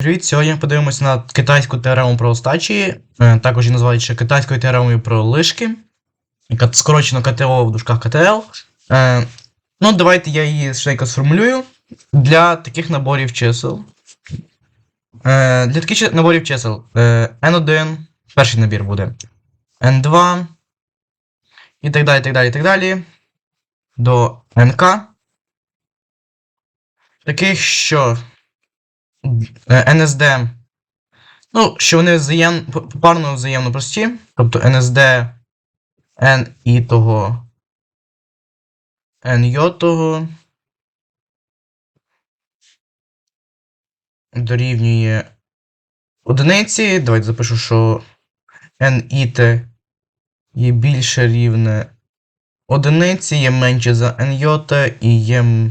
Привіт, сьогодні подивимося на китайську теорему про остачі, е, також її називають ще китайською теоремою про лишки, скорочено КТО в дужках КТЛ. Е, ну, давайте я її швидко сформулюю. Для таких наборів чисел. Е, для таких наборів чисел е, N1, перший набір буде N2 і так далі, так далі, так далі. До NK. Таких, що е, NSD. Ну, що вони взаєм, п- попарно взаємно прості. Тобто NSD N і того NJ того дорівнює одиниці. Давайте запишу, що NIT є більше рівне одиниці, є менше за NJ і є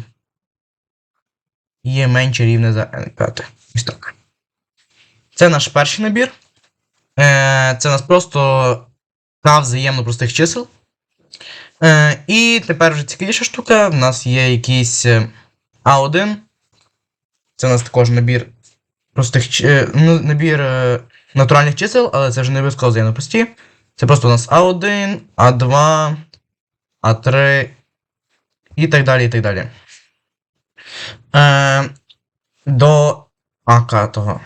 є менше рівне за n5. Ось так. Це наш перший набір. Е, це у нас просто та взаємно простих чисел. Е, і тепер вже цікавіша штука. У нас є якийсь е, A1. Це у нас також набір простих ну, набір натуральних чисел, але це вже не обов'язково взаємно прості. Це просто у нас A1, A2, A3 і так далі, і так далі. Е, до АК того.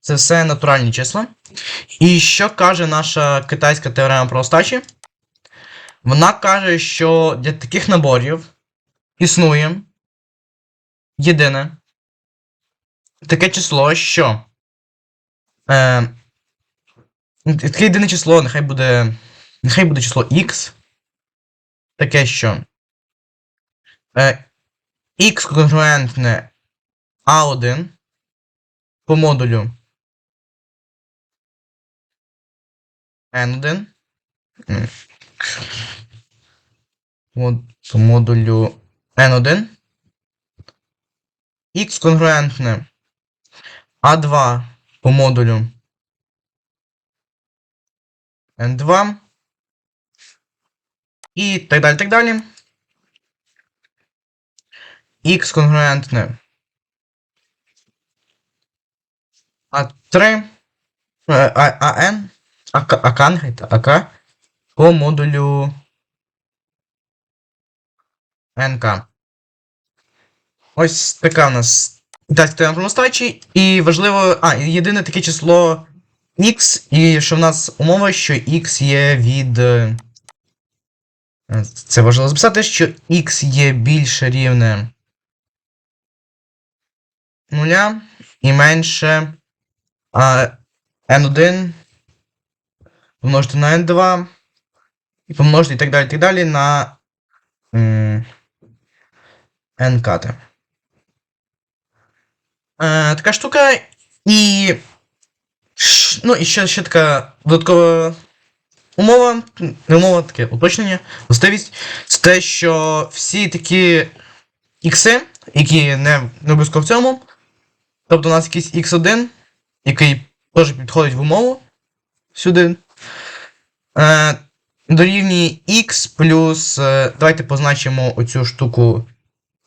Це все натуральні числа. І що каже наша китайська теорема про остачі? Вона каже, що для таких наборів існує єдине таке число, що. Е, таке єдине число, нехай буде. Нехай буде число X. Таке, що. Е, X конгруентне A1 по модулю N1. М. По модулю N1. X конгруентне A2 по модулю N2. І так далі, так далі. X конгруентне А3, е, АН, АК, АК, по модулю НК. Ось така у нас теорема про. І важливо, а, єдине таке число X, і що в нас умова, що X є від. е, Це важливо записати, що X є більше рівне нуля і менше а, n1 помножити на n2 і помножити і так далі, і так далі на м, n-кати. Е, така штука і. Ну, і ще, ще така додаткова умова, не умова, таке уточнення, властивість, це те, що всі такі ікси, які не, не обов'язково в цьому, тобто у нас якийсь x1, який теж підходить в умову сюди. Е, дорівнює x плюс. Е, давайте позначимо оцю штуку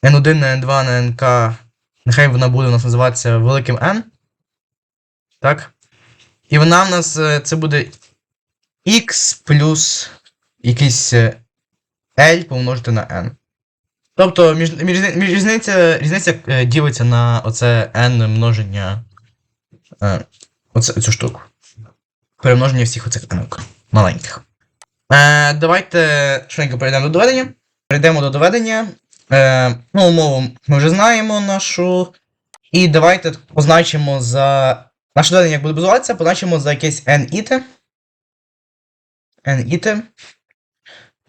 n1 на n2 на nk. Нехай вона буде у нас називатися великим N. Так. І вона в нас е, це буде x плюс якийсь е, L помножити на n. Тобто між, між, між різниця, різниця е, ділиться на оце n множення. Е, оце, цю штуку. Перемноження всіх оцих n маленьких. Е, давайте швидко перейдемо до доведення. Перейдемо до доведення. Е, ну, умову ми вже знаємо нашу. І давайте позначимо за. Наше доведення як буде базуватися, позначимо за якесь n іте. n іте.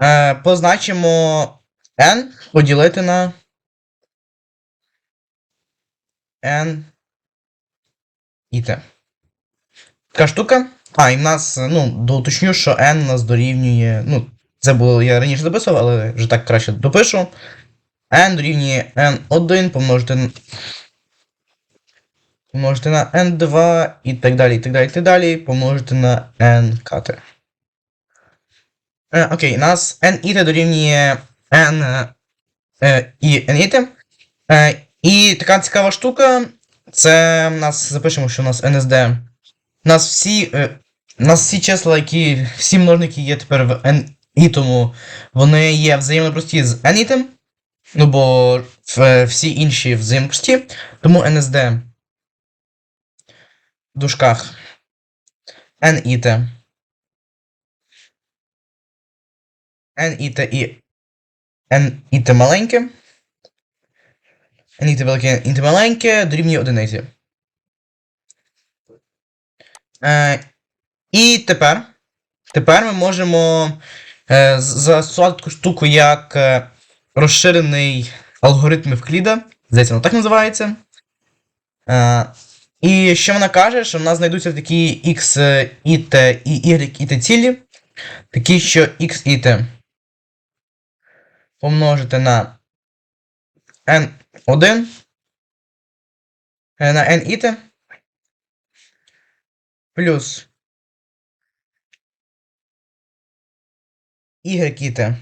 Е, позначимо n поділити на n іте. Така штука. А, і в нас, ну, доуточню, що n нас дорівнює. Ну, це було я раніше записував, але вже так краще допишу. n дорівнює n1 помножити на. Помножити на n2 і так далі, і так далі, і так далі, помножити на n кати. Е, окей, у нас n іте дорівнює n е, і n. Е, І така цікава штука. Це в нас запишемо, що у нас NSD. У нас всі. е, У нас всі числа, які. Всі множники є тепер в n тому вони є взаємно прості з n Ну бо всі інші взаємно прості. Тому NSD в дужках n іт і n іт маленьке. n іт велике, n іт маленьке дорівнює одиниці. Е, і тепер, тепер ми можемо е, застосувати таку штуку, як е, розширений алгоритм Евкліда. Здається, воно так називається. Е, і що вона каже, що в нас знайдуться такі x і t і y і t цілі, такі, що x і t помножити на n1 е, на n і t плюс y і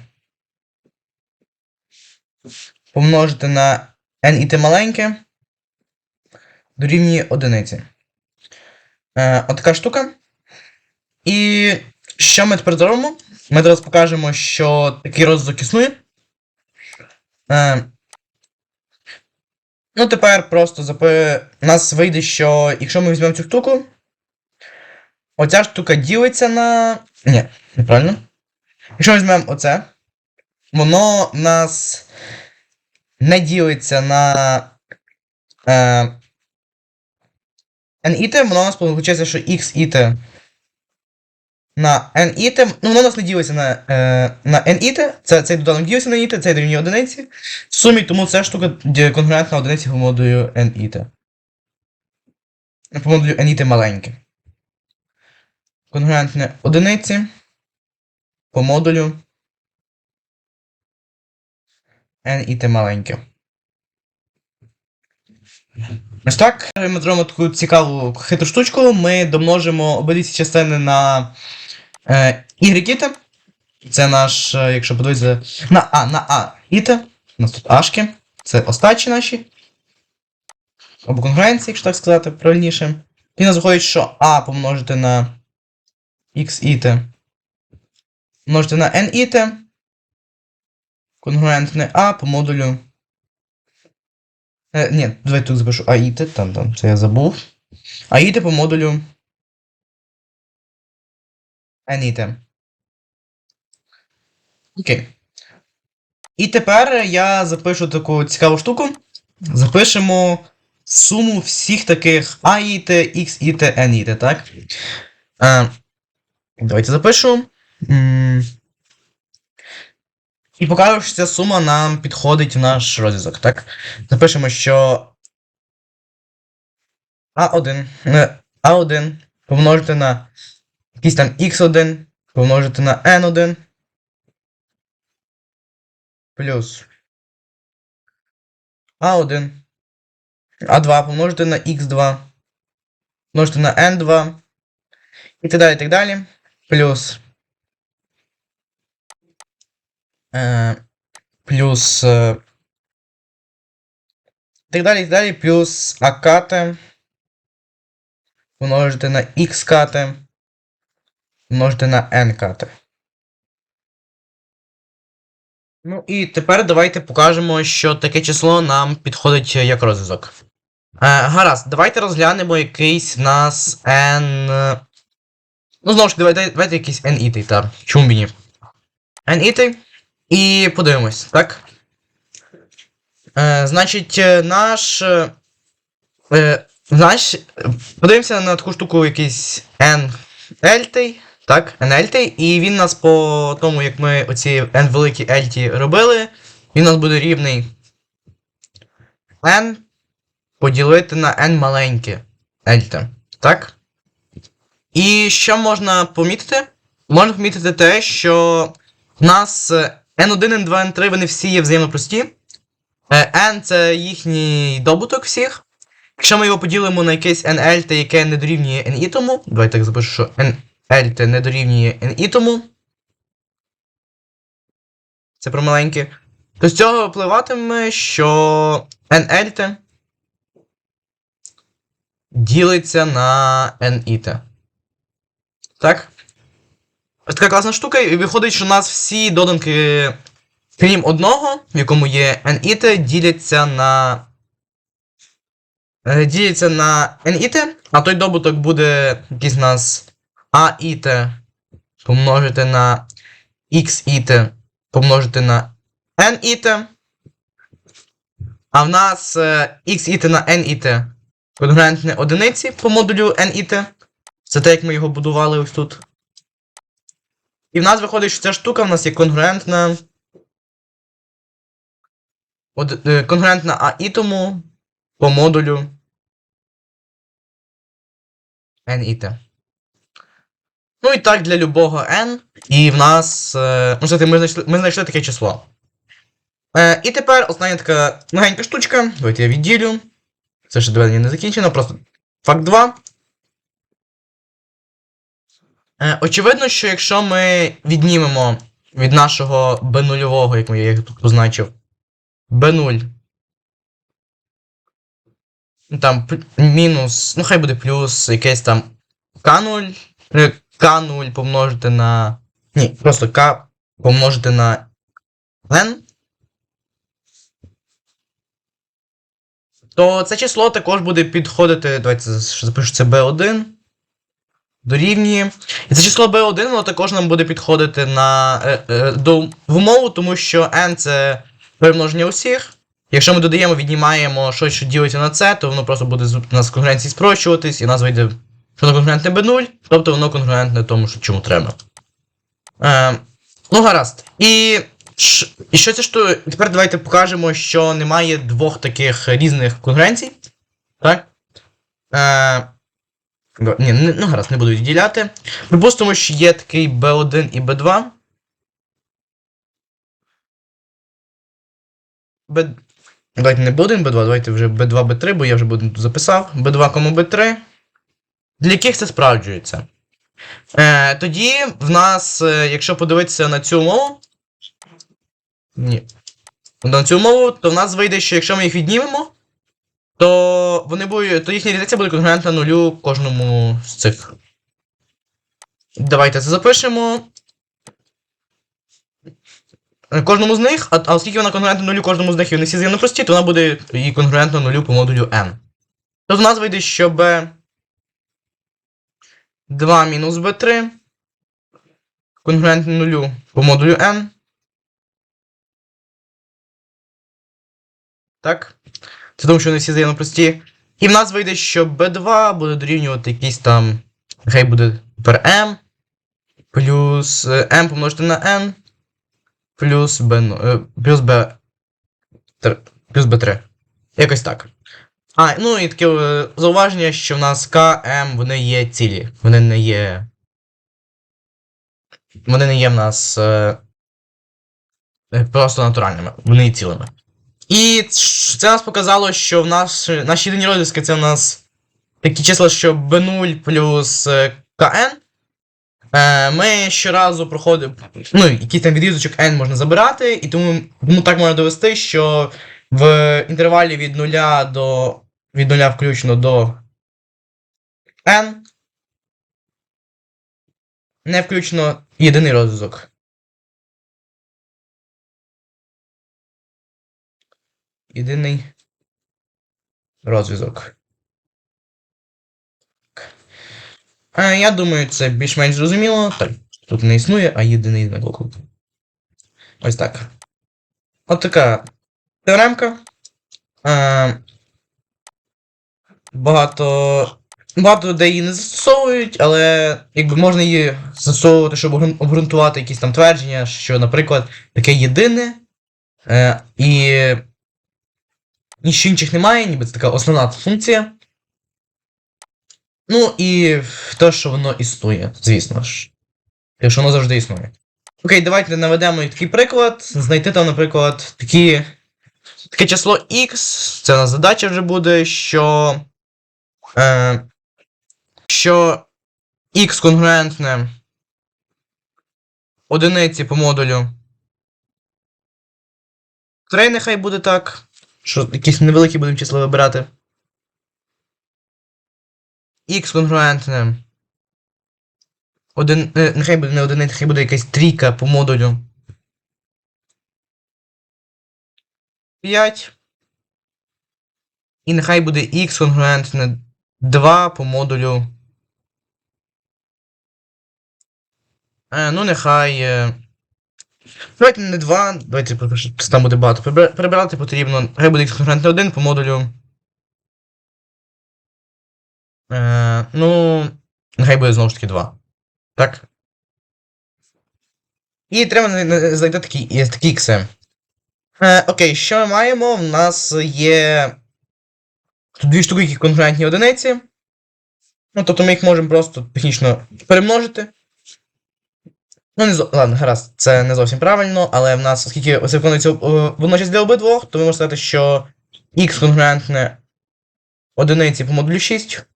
помножити на n і t маленьке дорівнює одиниці. Е, отака штука. І що ми тепер зробимо? Ми зараз покажемо, що такий розвиток існує. Е, ну, тепер просто запи... у нас вийде, що якщо ми візьмемо цю штуку, оця штука ділиться на. Ні, неправильно. Якщо ми візьмемо оце, воно в нас не ділиться на. Е, n іте, воно у нас виходить, що x іте на n іте, ну воно у нас не ділиться на, е, на n іте, це, цей доданок ділиться на іте, цей дорівнює одиниці. В сумі, тому ця штука конкурентна одиниці по модулю n іте. По модулю n іте маленьке. Конкурентне одиниці по модулю n іте маленьке. Ось так, ми зробимо таку цікаву хитру штучку. Ми домножимо обидві ці частини на е, y. Це наш, е, якщо подивитися, на А, на А іте. У нас тут ашки. Це остачі наші. Або конкуренції, якщо так сказати, правильніше. І у нас виходить, що А помножити на x іте. Множити на n іте. Конгруентне А по модулю Е, ні, давай тут запишу АІТ, там, там, це я забув. АІТ по модулю АНІТ. Окей. І тепер я запишу таку цікаву штуку. Запишемо суму всіх таких АІТ, XІТ, NІТ, так? Е, давайте запишу. І покажу, що ця сума нам підходить в наш розв'язок, так? Запишемо, що А1, е, А1 помножити на якийсь там X1, помножити на N1 плюс А1, А2 помножити на X2, помножити на N2 і так далі, і так далі, плюс е, плюс е, так далі, і так далі, плюс АКТ помножити на XКТ помножити на NКТ. Ну і тепер давайте покажемо, що таке число нам підходить як розв'язок. Е, гаразд, давайте розглянемо якийсь нас N. Ну, знову ж, давайте, давайте якийсь N ітий, так. Чому б і ні? N ітий. І подивимось, так? Е, значить, е, наш. е, Е, подивимося на таку штуку якийсь N-L, так? N-L, і він нас по тому, як ми оці N великі L робили, він у нас буде рівний N поділити на N маленьке L, так? І що можна помітити? Можна помітити те, що в нас е, N1, N2, N3, вони всі є взаємно прості. Е, N це їхній добуток всіх. Якщо ми його поділимо на якесь NL, яке не дорівнює NI тому, давайте так запишу, що NL не дорівнює NI тому. Це про маленьке. То з цього впливатиме, що NLT ділиться на NIT. Так? Ось така класна штука, і виходить, що у нас всі доданки, крім одного, в якому є NIT, діляться на. е, Діляться на NIT, а той добуток буде якийсь у нас AIT помножити на XIT помножити на NIT. А в нас е, XIT на NIT конгруентне одиниці по модулю NIT. Це те, як ми його будували ось тут. І в нас виходить, що ця штука в нас є конгруентна. Од, е, конгруентна AITому по модулю NIT. Ну і так для любого n. І в нас. Е, ну, ми знайшли, ми знайшли таке число. Е, і тепер остання така легенька штучка. Давайте я відділю. Це ще доведення не закінчено, просто факт 2. Е, очевидно, що якщо ми віднімемо від нашого b0, як я тут позначив, b0. ну, Там мінус, ну хай буде плюс якесь там k0. Е, К0 помножити на. Ні, просто К помножити на N. То це число також буде підходити. Давайте за- запишу це B1. Дорівнює. І це число B1, воно також нам буде підходити на, е, е, до, в умову, тому що N це перемноження усіх. Якщо ми додаємо, віднімаємо щось, що ділиться на це, то воно просто буде у нас конгруенції спрощуватись, і у нас вийде воно конгруентне B0, тобто воно конгруентне тому, що чому треба. Е, ну, гаразд. І, і що це що? Тепер давайте покажемо, що немає двох таких різних конгруенцій. Так? Е, ні, ну гаразд, не буду відділяти. Припустимо, що є такий B1 і B2. B... Давайте не B1, B2, давайте вже B2, B3, бо я вже буду записав. B2, B3 для яких це справджується. Е, тоді в нас, е, якщо подивитися на цю умову. Ні. На цю умову, то в нас вийде, що якщо ми їх віднімемо, то вони будуть, то їхня різниця буде конгруентна нулю кожному з цих. Давайте це запишемо. Е, Кожному з них, а, а оскільки вона конгруентна нулю кожному з них і вони всі з'ємно прості, то вона буде і конгруентна нулю по модулю n. Тобто в нас вийде, що b 2 мінус b3 конгруентне нулю по модулю n. Так. Це тому, що вони всі взаємно прості. І в нас вийде, що b2 буде дорівнювати якийсь там. Хай буде тепер m. Плюс е, m помножити на n. Плюс b, ну, е, плюс b. Плюс b3. Якось так. А, ну і таке е, зауваження, що в нас К, М, вони є цілі. Вони не є. Вони не є в нас е, е, просто натуральними. Вони є цілими. І це нас показало, що в нас наші єдині розв'язки це в нас такі числа, що B0 плюс е, КН. Е, Ми щоразу проходимо. Ну, якийсь там відрізочок N можна забирати, і тому, тому так можна довести, що в інтервалі від 0 до. Від 0 включно до N. Не включно єдиний розв'язок. Єдиний розв'язок. Е, я думаю, це більш-менш зрозуміло. Так, тут не існує, а єдиний знаклик. Ось так. От така теоремка. Багато. Багато людей її не застосовують, але якби можна її застосовувати, щоб обґрунтувати якісь там твердження, що, наприклад, таке єдине, е, і ніщо інших немає, ніби це така основна функція. Ну і те, що воно існує, звісно ж. Те, що воно завжди існує. Окей, давайте наведемо такий приклад. Знайти там, наприклад, такі, таке число x, це у нас задача вже буде, що. Е, що x конгруентне одиниці по модулю. 3 нехай буде так. що якісь невеликі будемо числа вибирати. Х конгруентне. Один, е, нехай буде не одиниця, нехай буде якась трійка по модулю. 5. І нехай буде х конгруентне 2 по модулю. Е, ну, нехай. Е, давайте не 2, давайте там буде багато. Прибирати потрібно. Нехай буде конгруентне 1 по модулю. Е, ну, нехай буде знову ж таки 2. Так. І треба на- на- знайти такі, такі ікси. Е, окей, що ми маємо? У нас є тут дві штуки, які конгруентні одиниці. Ну, тобто ми їх можемо просто технічно перемножити. Ну, не зо... ладно, гаразд, це не зовсім правильно, але в нас, оскільки це виконується е, водночас для обидвох, то ми можемо сказати, що х конгруентне одиниці по модулю 6.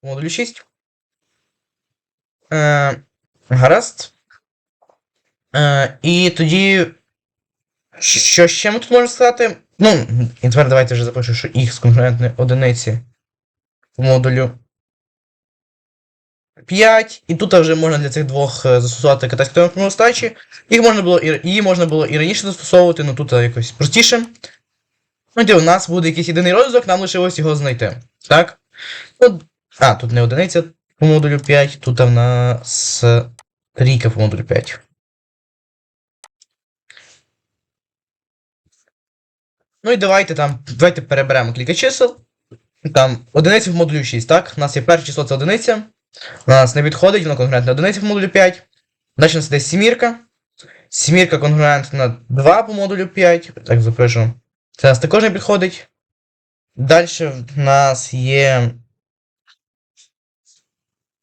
По модулю 6. Е, гаразд. Е, і тоді. Що ще ми тут можемо сказати? Ну, і тепер давайте вже запишу, що х конгруентне одиниці по модулю 5. І тут вже можна для цих двох е, застосувати китайську теорему. Їх можна було і, її можна було і раніше застосовувати, але тут якось простіше. Ну, де у нас буде якийсь єдиний розв'язок, нам лишилось його знайти. Так? От, а, тут не одиниця по модулю 5, тут в нас трійка по модулю 5. Ну і давайте там, давайте переберемо кілька чисел. Там одиниця в модулю 6, так? У нас є перше число це одиниця. У нас не підходить, воно конгруентна одиниця в модулю 5. Далі у нас іде сімірка. Сімірка конгруентна 2 по модулю 5. Так запишу. Це у нас також не підходить. Далі в нас є.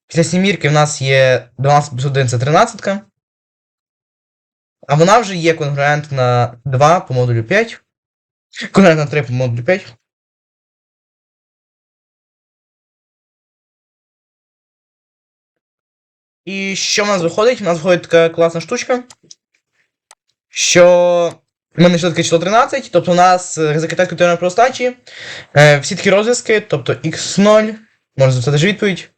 Після сімірки в нас є 12 плюс 1 це 13. А вона вже є конгруентна 2 по модулю 5. Конгруентна 3 по модулю 5. І що в нас виходить? У нас виходить така класна штучка. Що ми знайшли таке число 13, тобто у нас е, за китайською теоремою простачі е, всі такі розв'язки, тобто x0, можна записати ж відповідь.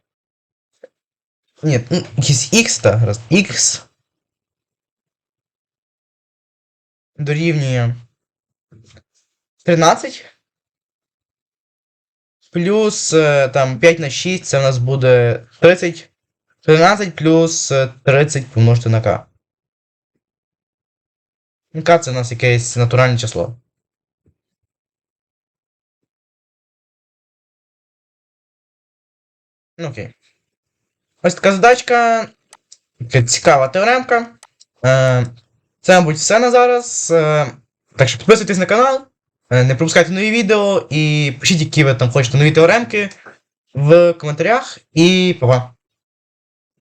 Ні, ну, x, так, раз. x дорівнює 13. Плюс е, там 5 на 6, це у нас буде 30. 13 плюс е, 30 помножити на k. Ну, К це у нас якесь натуральне число. Ну, окей. Ось така задачка. Цікава теоремка. Е, Це, мабуть, все на зараз. Е, Так що підписуйтесь на канал, е, не пропускайте нові відео і пишіть, які ви там хочете нові теоремки в коментарях. І па-па.